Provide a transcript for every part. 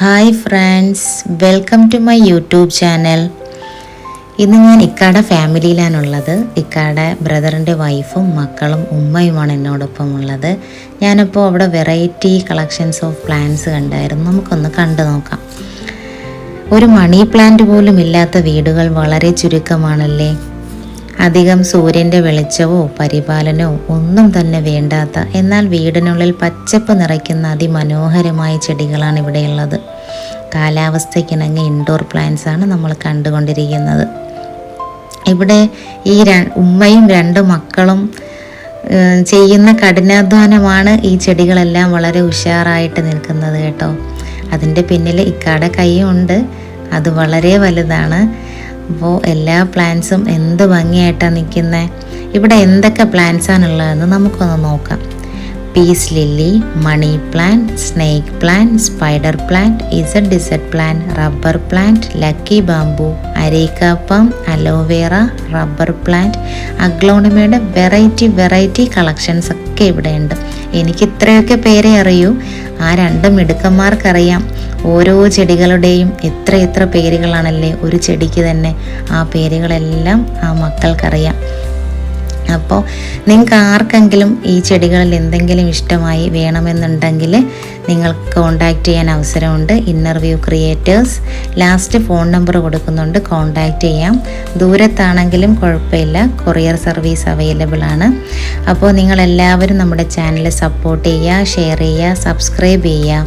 Hi friends welcome to my YouTube channel. ഇന്ന് ഞാൻ ഇക്കാടെ ഫാമിലിയിലാണുള്ളത്. ഇക്കാടെ ബ്രദറിന്റെ വൈഫും മക്കളും ഉമ്മയുമാണ് എന്നോടൊപ്പം ഉള്ളത് ഞാനിപ്പോൾ അവിടെ വെറൈറ്റി കളക്ഷൻസ് ഓഫ് പ്ലാന്റ്സ് കണ്ടായിരുന്നു. നമുക്കൊന്ന് കണ്ടു നോക്കാം. ഒരു മണി പ്ലാന്റ് പോലും ഇല്ലാത്ത വീടുകൾ വളരെ ചുരുക്കമാണല്ലേ? അധികം സൂര്യന്റെ വെളിച്ചമോ പരിപാലനമോ ഒന്നും തന്നെ വേണ്ടാത്ത എന്നാൽ വീടിനുള്ളിൽ പച്ചപ്പ് നിറയ്ക്കുന്ന അതിമനോഹരമായ ചെടികളാണ് ഇവിടെയുള്ളത്. കാലാവസ്ഥയ്ക്കിണങ്ങി ഇൻഡോർ പ്ലാന്റ്സ് ആണ് നമ്മൾ കണ്ടുകൊണ്ടിരിക്കുന്നത്. ഇവിടെ ഈ ഉമ്മയും രണ്ട് മക്കളും ചെയ്യുന്ന കഠിനാധ്വാനമാണ് ഈ ചെടികളെല്ലാം വളരെ ഉഷാറായിട്ട് നിൽക്കുന്നത് കേട്ടോ. അതിന്റെ പിന്നിൽ ഇക്കാടെ കൈയുണ്ട്. അത് വളരെ വലുതാണ്. അപ്പോൾ എല്ലാ പ്ലാന്റ്സും എന്ത് ഭംഗിയായിട്ടാണ് നിൽക്കുന്നത് ഇവിടെ എന്തൊക്കെ പ്ലാന്റ്സാണുള്ളതെന്ന് നമുക്കൊന്ന് നോക്കാം. Peace lily money plant snake plant spider plant Z Z plant rubber plant lucky bamboo areca palm aloe vera rubber plant അഗ്ലോണിമയുടെ variety variety collections ഒക്കെ ഇവിടെ ഉണ്ട് എനിക്ക് ഇത്രയൊക്കെ പേരെ അറിയൂ. ആ രണ്ട് മിടുക്കന്മാർക്കറിയാം. ഓരോ ചെടികളുടെയും എത്ര എത്ര പേരുകളാണല്ലേ ഒരു ചെടിക്ക് തന്നെ ആ പേരുകളെല്ലാം ആ മക്കൾക്കറിയാം. അപ്പോൾ നിങ്ങൾക്ക് ആർക്കെങ്കിലും ഈ ചെടികളിൽ എന്തെങ്കിലും ഇഷ്ടമായി വേണമെന്നുണ്ടെങ്കിൽ നിങ്ങൾക്ക് കോൺടാക്റ്റ് ചെയ്യാൻ അവസരമുണ്ട്. Inner view creators last phone number കൊടുക്കുന്നുണ്ട്. കോൺടാക്റ്റ് ചെയ്യാം. ദൂരത്താണെങ്കിലും കുഴപ്പമില്ല. കൊറിയർ സർവീസ് അവൈലബിൾ ആണ്. അപ്പോൾ നിങ്ങളെല്ലാവരും നമ്മുടെ ചാനൽ സപ്പോർട്ട് ചെയ്യുക ഷെയർ ചെയ്യുക സബ്സ്ക്രൈബ് ചെയ്യുക.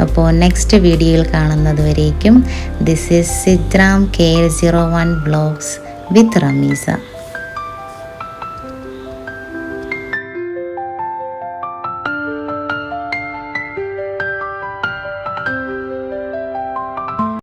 അപ്പോൾ നെക്സ്റ്റ് വീഡിയോയിൽ കാണുന്നത് വരേക്കും. This is Sidram K zero one blogs with Rameesa